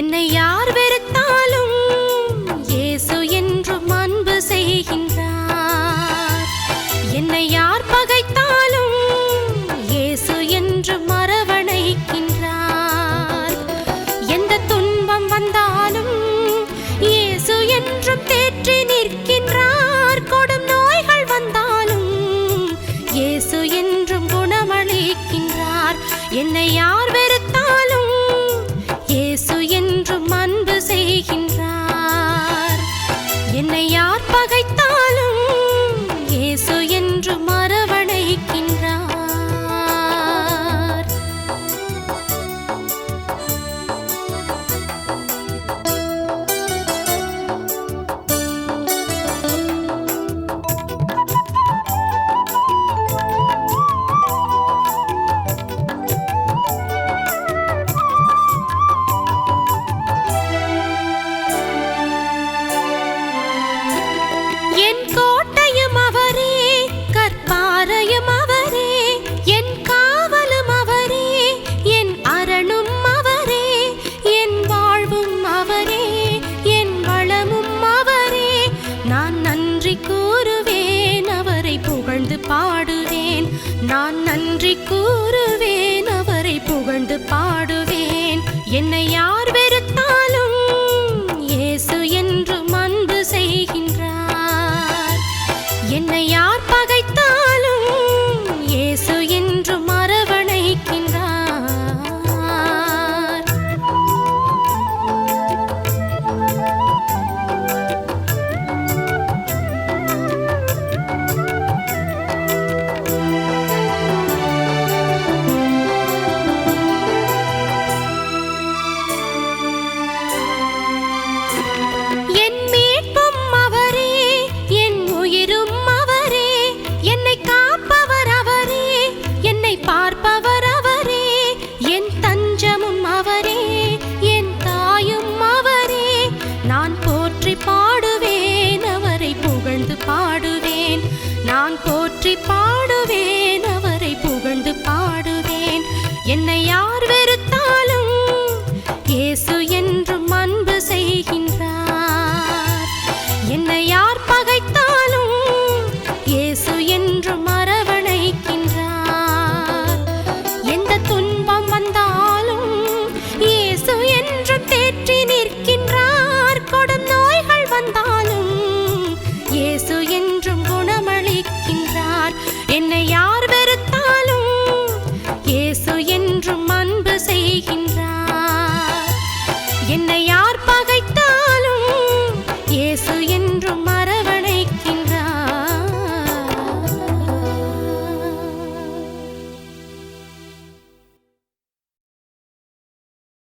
என்னை யார் வெறுத்தாலும் இயேசு என்றும் அன்பு செய்கின்றார். என்னை யார் பகைத்தாலும் இயேசு என்று மரவணைக்கின்றார் எந்த துன்பம் வந்தாலும் இயேசு என்றும் தேற்றி நிற்கின்றார். கொடும் நோய்கள் வந்தாலும் இயேசு என்றும் குணமளிக்கின்றார். என்னை யார் யார் பகைத்தாலும் இயேசு என்று அரவணைக்கின்றார் நான் நன்றி கூறுவேன் அவரை புகழ்ந்து பாடுவேன். என்னை யார் நான் போற்றி பாடுவேன் அவரை புகழ்ந்து பாடுவேன். என்னை யார் வெறுத்தாலும் இயேசு